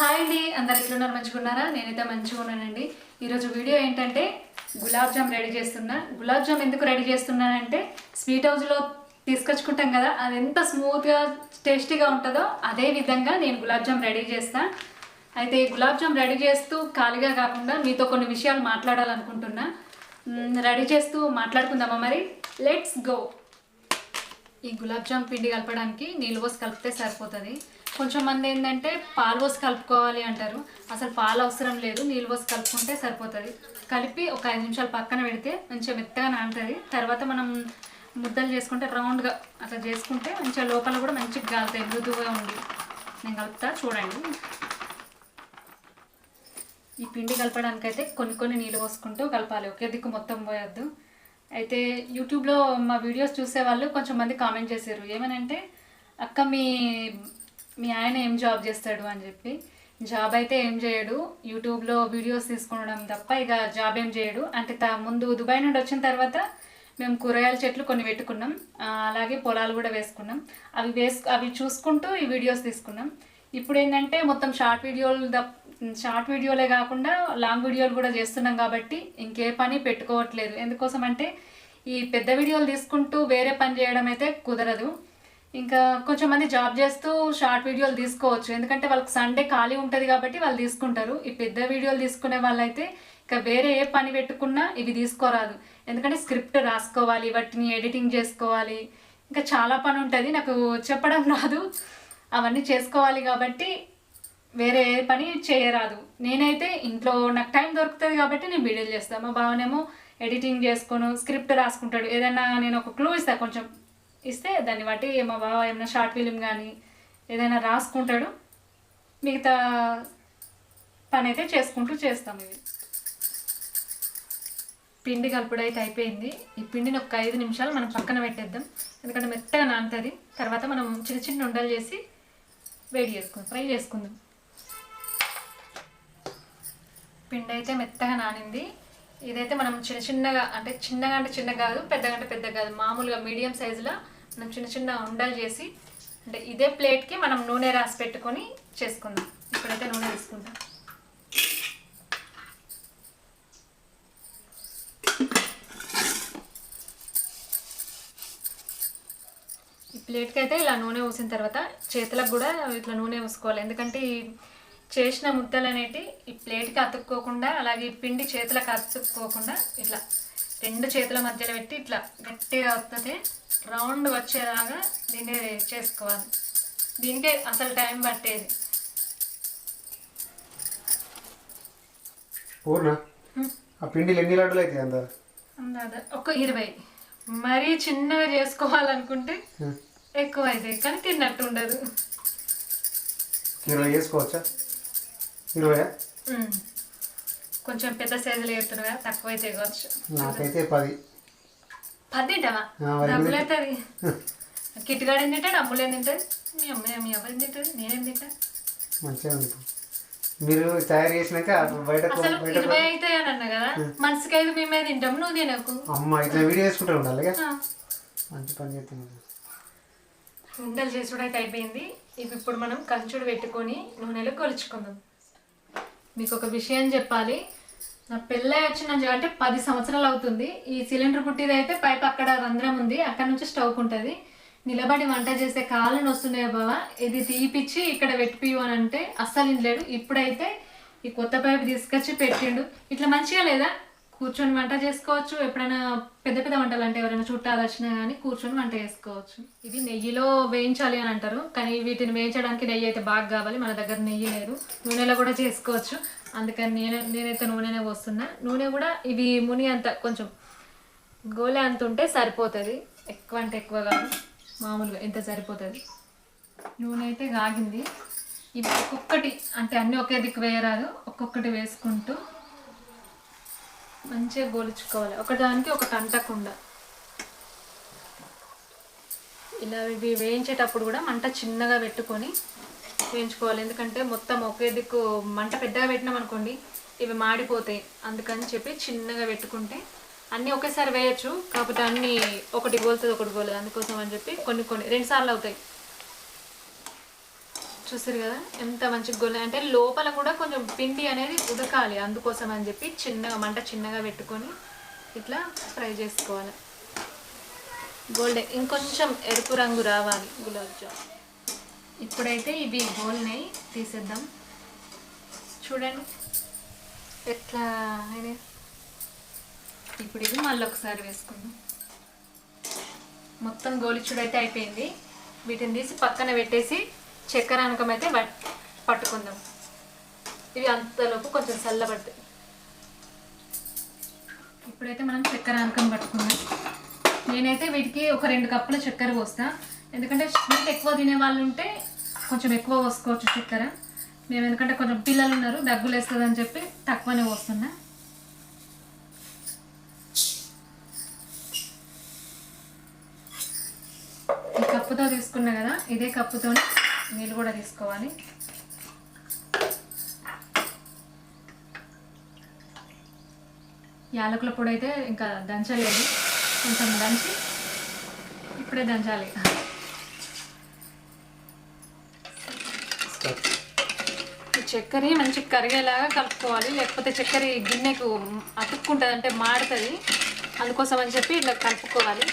Hi అండి. అందరు ఎట్లున్నారు మంచిగున్నారా? నేనైతే మంచిగా ఉన్నానండి. ఈరోజు వీడియో ఏంటంటే గులాబ్ జామ్ రెడీ చేస్తున్నా. గులాబ్ జామ్ ఎందుకు రెడీ చేస్తున్నానంటే స్వీట్ హౌస్లో తీసుకొచ్చుకుంటాం కదా అది ఎంత స్మూత్గా టేస్టీగా ఉంటుందో అదే విధంగా నేను గులాబ్ జామ్ రెడీ చేస్తా. అయితే ఈ గులాబ్ జామ్ రెడీ చేస్తూ ఖాళీగా కాకుండా మీతో కొన్ని విషయాలు మాట్లాడాలనుకుంటున్నా. రెడీ చేస్తూ మాట్లాడుకుందామా మరి? Let's go. ఈ గులాబ్ జామ్ పిండి కలపడానికి నీళ్ళు పోసి కలిపితే సరిపోతుంది. కొంచెం మంది ఏంటంటే పాలు పోసి కలుపుకోవాలి అంటారు. అసలు పాలు అవసరం లేదు నీళ్ళు పోసి కలుపుకుంటే సరిపోతుంది. కలిపి ఒక ఐదు నిమిషాలు పక్కన పెడితే మంచిగా మెత్తగా నానుతుంది. తర్వాత మనం ముద్దలు చేసుకుంటే రౌండ్గా అట్లా చేసుకుంటే మంచిగా లోపల కూడా మంచిగా గాలుతాయి మృదువుగా ఉండి. నేను కలుపుతా చూడండి. ఈ పిండి కలపడానికైతే కొన్ని కొన్ని నీళ్ళు పోసుకుంటూ కలపాలి. ఒకే దిక్కు మొత్తం పోయొద్దు. అయితే యూట్యూబ్లో మా వీడియోస్ చూసే వాళ్ళు కొంచెం మంది కామెంట్ చేశారు. ఏమనంటే అక్క మీ మీ ఆయన ఏం జాబ్ చేస్తాడు అని చెప్పి. జాబ్ అయితే ఏం చేయడు. యూట్యూబ్లో వీడియోస్ తీసుకునడం తప్ప ఇక జాబ్ ఏం చేయడు. అంటే త ముందు దుబాయ్ నుండి వచ్చిన తర్వాత మేము కూరగాయల చెట్లు కొన్ని పెట్టుకున్నాం. అలాగే పొలాలు కూడా వేసుకున్నాం. అవి వేసు అవి చూసుకుంటూ ఈ వీడియోస్ తీసుకున్నాం. ఇప్పుడు ఏంటంటే మొత్తం షార్ట్ వీడియోలు తప్ప షార్ట్ వీడియోలే కాకుండా లాంగ్ వీడియోలు కూడా చేస్తున్నాం కాబట్టి ఇంకే పని పెట్టుకోవట్లేదు. ఎందుకోసం అంటే ఈ పెద్ద వీడియోలు తీసుకుంటూ వేరే పని చేయడం అయితే కుదరదు. ఇంకా కొంచెం మంది జాబ్ చేస్తూ షార్ట్ వీడియోలు తీసుకోవచ్చు. ఎందుకంటే వాళ్ళకి సండే ఖాళీ ఉంటుంది కాబట్టి వాళ్ళు తీసుకుంటారు. ఈ పెద్ద వీడియోలు తీసుకునే వాళ్ళైతే ఇంకా వేరే ఏ పని పెట్టుకున్నా ఇవి తీసుకోరాదు. ఎందుకంటే స్క్రిప్ట్ రాసుకోవాలి వాటిని ఎడిటింగ్ చేసుకోవాలి. ఇంకా చాలా పని ఉంటుంది. నాకు చెప్పడం రాదు. అవన్నీ చేసుకోవాలి కాబట్టి వేరే ఏ పని చేయరాదు. నేనైతే ఇంట్లో నాకు టైం దొరుకుతుంది కాబట్టి నేను వీడియోలు చేస్తాను మా బావనేమో ఎడిటింగ్ చేసుకోను స్క్రిప్ట్ రాసుకుంటాడు. ఏదైనా నేను ఒక క్లూ ఇస్తాను కొంచెం. ఇస్తే దాన్ని బట్టి మా బావ ఏమైనా షార్ట్ ఫిలిం కానీ ఏదైనా రాసుకుంటాడు. మిగతా పని అయితే చేసుకుంటూ చేస్తాం ఇది పిండి కలుపుడు అయితే అయిపోయింది. ఈ పిండిని ఒక ఐదు నిమిషాలు మనం పక్కన పెట్టేద్దాం. ఎందుకంటే మెత్తగా నానుతుంది. తర్వాత మనం చిన్న చిన్న ఉండలు చేసి వేడి చేసుకుందాం ఫ్రై చేసుకుందాం. పిండి అయితే మెత్తగా నానింది. ఇదైతే మనం చిన్న చిన్నగా అంటే చిన్నగా అంటే చిన్నగా కాదు పెద్దగా అంటే పెద్దగా కాదు. మామూలుగా మీడియం సైజులో మనం చిన్న చిన్న ఉండలు చేసి అంటే ఇదే ప్లేట్కి మనం నూనె రాసి పెట్టుకొని చేసుకుందాం. ఇప్పుడైతే నూనె తీసుకుందాం. ఈ ప్లేట్కి అయితే ఇలా నూనె పోసిన తర్వాత చేతులకు కూడా ఇట్లా నూనె పోసుకోవాలి. ఎందుకంటే చేసిన ముద్దలు అనేటి ఈ ప్లేట్కి అతుక్కోకుండా అలాగే ఈ పిండి చేతులకు అతుక్కోకుండా ఇట్లా రెండు చేతుల మధ్యలో పెట్టి ఇట్లా గట్టిగా వస్తుంది రౌండ్ వచ్చేలాగా దీన్ని చేసుకోవాలి. దీనికే అసలు టైం పట్టేది. పూర్ణ ఆ పిండిలు ఎన్ని లడ్డులు అవుతాయి అందా? అందాద ఒక ఇరవై. మరీ చిన్నగా చేసుకోవాలనుకుంటే ఎక్కువ అవుతాయి కానీ తిన్నట్టు ఉండదు. ఇరవై వేసుకోవచ్చా ఇరవై. కొంచెం పెద్ద సైజులు వేస్తున్నాగా తక్కువ అయితే కావచ్చు. నాకైతే పది. పది తింటావా? డబ్బులు అవుతుంది కిట్టుగాడు ఏం తింటాడు? అమ్ములు ఏం తింటుంది మీ అమ్మ మీ అబ్బాయి తింటుంది నేనేం తింటా? మంచిగా ఉంది. మీరు తయారు చేసినాక బయట ఇరవై అయితే అని అన్నా కదా? మనసుకి ఐదు మేమే తింటాం. నువ్వు తినకు. అమ్మ ఇట్లా వీడియో ఉండాలి. మంచి పని ఉండలు చేసుడు అయితే అయిపోయింది. ఇవి ఇప్పుడు మనం కంచుడు పెట్టుకొని నూనెలో కొలుచుకుందాం. మీకు ఒక విషయం చెప్పాలి. నా పెళ్ళై వచ్చిన అంటే పది సంవత్సరాలు అవుతుంది. ఈ సిలిండర్ పుట్టిది అయితే పైపు అక్కడ రంధ్రం ఉంది. అక్కడ నుంచి స్టవ్ ఉంటుంది నిలబడి వంట చేసే కాళ్ళు నొస్తున్నాయి బావ? ఇది తీపిచ్చి ఇక్కడ పెట్టిపియు అని అంటే అస్సలు లేడు ఇప్పుడైతే ఈ కొత్త పైపు తీసుకొచ్చి పెట్టిండు. ఇట్లా మంచిగా లేదా? కూర్చొని వంట చేసుకోవచ్చు. ఎప్పుడైనా పెద్ద పెద్ద వంటలు అంటే ఎవరైనా చుట్టాలు వచ్చినా కానీ కూర్చొని వంట చేసుకోవచ్చు. ఇవి నెయ్యిలో వేయించాలి అని అంటారు. కానీ వీటిని వేయించడానికి నెయ్యి అయితే బాగా కావాలి. మన దగ్గర నెయ్యి లేదు. నూనెలో కూడా చేసుకోవచ్చు. అందుకని నేను నేనైతే నూనెనే పోస్తున్నా. నూనె కూడా ఇవి ముని అంత కొంచెం గోలే అంత ఉంటే సరిపోతుంది. ఎక్కువ అంటే ఎక్కువ కాదు. మామూలుగా ఎంత సరిపోతుంది. నూనె అయితే కాగింది. ఇవి ఒక్కొక్కటి అంటే అన్నీ ఒకే దిక్కు వేయరాదు. ఒక్కొక్కటి వేసుకుంటూ మంచిగా గోలుచుకోవాలి. ఒకదానికి ఒకటి అంటకుండా ఇలా ఇవి వేయించేటప్పుడు కూడా మంట చిన్నగా పెట్టుకొని వేయించుకోవాలి. ఎందుకంటే మొత్తం ఒకే దిక్కు మంట పెద్దగా పెట్టినాం అనుకోండి ఇవి మాడిపోతాయి. అందుకని చెప్పి చిన్నగా పెట్టుకుంటే అన్నీ ఒకేసారి వేయచ్చు. కాకపోతే అన్నీ ఒకటి గోలుతుంది ఒకటి గోలేదు అందుకోసం అని చెప్పి కొన్ని కొన్ని రెండు సార్లు అవుతాయి. చూసారు కదా? ఎంత మంచి గొల్ల అంటే లోపల కూడా కొంచెం పిండి అనేది ఉడకాలి అందుకోసం అని చెప్పి చిన్నగా మంట చిన్నగా పెట్టుకొని ఇట్లా ఫ్రై చేసుకోవాలి. గోల్డ్ ఇంకొంచెం ఎరుపు రంగు రావాలి గులాబ్ జామ్. ఇప్పుడైతే ఇవి గోల్నై తీసేద్దాం. చూడండి ఎట్లా అయినాయి ఇప్పుడు ఇది మళ్ళీ ఒకసారి వేసుకుందాం. మొత్తం గోలిచుడు అయితే అయిపోయింది. వీటిని తీసి పక్కన పెట్టేసి చక్కెర అనకం అయితే పట్టుకుందాం. ఇవి అంతలోపు కొంచెం చల్లబడతాయి. ఇప్పుడైతే మనం చక్కెర అనకం పట్టుకుందాం నేనైతే వీటికి ఒక రెండు కప్పుల చక్కెర పోస్తా. ఎందుకంటే స్వీట్ ఎక్కువ తినే వాళ్ళు ఉంటే కొంచెం ఎక్కువ పోసుకోవచ్చు చక్కెర. మేము ఎందుకంటే కొంచెం పిల్లలు ఉన్నారు దగ్గులు వేస్తుంది అని చెప్పి తక్కువనే పోస్తున్నా. ఈ కప్పుతో తీసుకున్నా కదా ఇదే కప్పుతో నీళ్ళు కూడా తీసుకోవాలి. యాలకుల పొడి అయితే ఇంకా దంచలేదు. కొంచెం దంచి ఇప్పుడే దంచాలి. చక్కెర మంచి కరిగేలాగా కలుపుకోవాలి. లేకపోతే చక్కెర గిన్నెకు అతుక్కుంటుంది అంటే మాడుతుంది. అందుకోసం అని చెప్పి ఇట్లా కలుపుకోవాలి.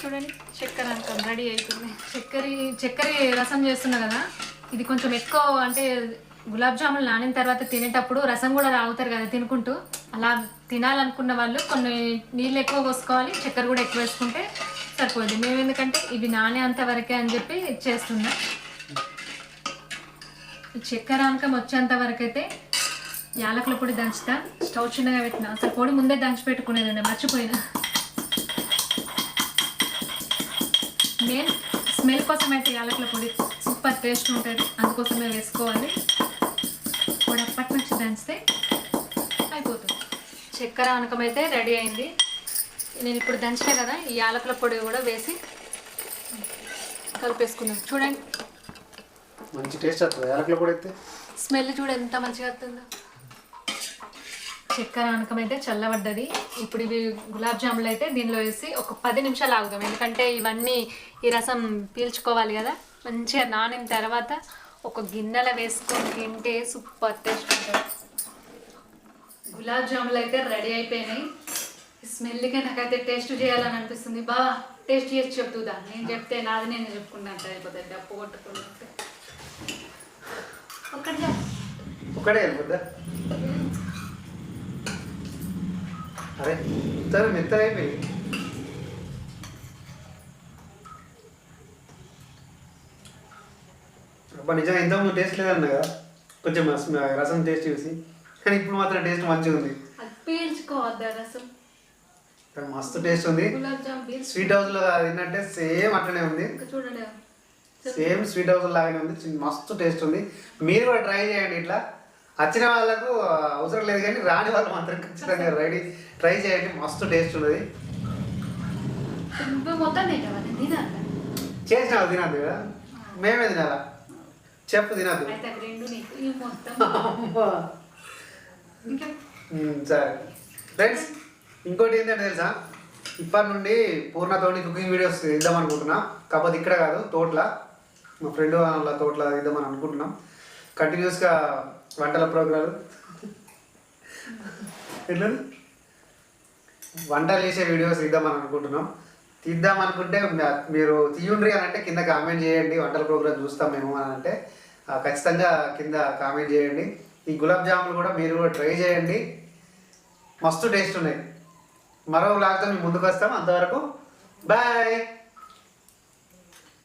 చూడండి చక్కెర అంతా రెడీ అవుతుంది చక్కెర చక్కెర రసం చేస్తున్నా కదా ఇది కొంచెం ఎక్కువ అంటే గులాబ్ జాములు నానిన తర్వాత తినేటప్పుడు రసం కూడా తాగుతారు కదా తినుకుంటూ. అలా తినాలనుకున్న వాళ్ళు కొన్ని నీళ్ళు ఎక్కువ పోసుకోవాలి చక్కెర కూడా ఎక్కువ వేసుకుంటే సరిపోద్ది మేము ఎందుకంటే ఇవి నానే అంత వరకే అని చెప్పి చేస్తున్నా. ఈ చక్కెర అనకం వచ్చేంత వరకు అయితే యాలకుల పొడి దంచుతా. స్టవ్ చిన్నగా పెట్టిన. అసలు పొడి ముందే దంచి పెట్టుకునేదండి మర్చిపోయినా. నేను స్మెల్ కోసం అయితే యాలకుల పొడి సూపర్ టేస్ట్ ఉంటుంది. అందుకోసమే వేసుకోవాలి. పొడి అప్పటి నుంచి దంచితే అయిపోతుంది. చక్కెర అనకం అయితే రెడీ అయింది. నేను ఇప్పుడు దంచిన కదా ఈ యాలకుల పొడి కూడా వేసి కలిపేసుకున్నాం చూడండి. మంచి టేస్ట్ వస్తుంది. యాలకుల పొడి అయితే. స్మెల్ చూడు ఎంత మంచిగా వస్తుందో. చక్కెర అనకం అయితే చల్లబడ్డది. ఇప్పుడు ఇవి గులాబ్ జాములు అయితే దీనిలో వేసి ఒక పది నిమిషాలు ఆగుదాం. ఎందుకంటే ఇవన్నీ ఈ రసం పీల్చుకోవాలి కదా. మంచిగా నానిన తర్వాత ఒక గిన్నెలో వేసుకొని తింటే సూపర్ టేస్ట్ ఉంటుంది. గులాబ్ జాములు అయితే రెడీ అయిపోయినాయి. స్మెల్కే నాకైతే టేస్ట్ చేయాలని అనిపిస్తుంది. బా టేస్ట్ చేసి చెప్తుందా నేను చెప్తే నాది నేను చెప్పుకున్నాను అయిపోతుంది డప్పు కొట్టుకుంటే ఒక్కటి ఒకటే అరే సరే మెత్తగా అయిపోయి. అబ్బా నిజంగా ఇంతకుముందు టేస్ట్ లేదన్న కదా. కొంచెం రసం టేస్ట్ చూసి. కానీ ఇప్పుడు మాత్రం టేస్ట్ మంచిగా ఉంది. పీల్చుకోవద్దా రసం. మస్తు టేస్ట్ ఉంది. స్వీట్ హౌస్లో తిన్నట్టే సేమ్ అట్లనే ఉంది. సేమ్ స్వీట్ హౌస్ లాగానే ఉంది. మస్తు టేస్ట్ ఉంది. మీరు కూడా ట్రై చేయండి ఇట్లా. వచ్చిన వాళ్ళకు అవసరం లేదు కానీ రాని వాళ్ళు మాత్రం ఖచ్చితంగా రెడీ. ట్రై చేయండి మస్తు టేస్ట్ ఉన్నది. నువ్వు మొత్తం తింటావా? నేను తినాలి? చేసిన వాళ్ళు తినద్దు కదా. మేమే తినాలా? చెప్పు తినద్దు సరే. ఫ్రెండ్స్ ఇంకోటి ఏంటంటే తెలుసా? ఇప్పటి నుండి పూర్ణతోని కుకింగ్ వీడియోస్ ఇద్దాం అనుకుంటున్నా. కాకపోతే ఇక్కడ కాదు తోటల. మా ఫ్రెండ్ వాళ్ళ తోటల ఇద్దామని అనుకుంటున్నాం. కంటిన్యూస్గా వంటల ప్రోగ్రాలు ఎట్లా వంటలు చేసే వీడియోస్ ఇద్దామని అనుకుంటున్నాం. తీద్దాం అనుకుంటే మీరు తీయండ్రి అని అంటే కింద కామెంట్ చేయండి వంటల ప్రోగ్రామ్ చూస్తాం మేము అని అంటే ఖచ్చితంగా కింద కామెంట్ చేయండి. ఈ గులాబ్ జాములు కూడా మీరు కూడా ట్రై చేయండి. మస్తు టేస్ట్ ఉన్నాయి. మరో వ్లాగ్తో మేము ముందుకు వస్తాం. అంతవరకు బాయ్!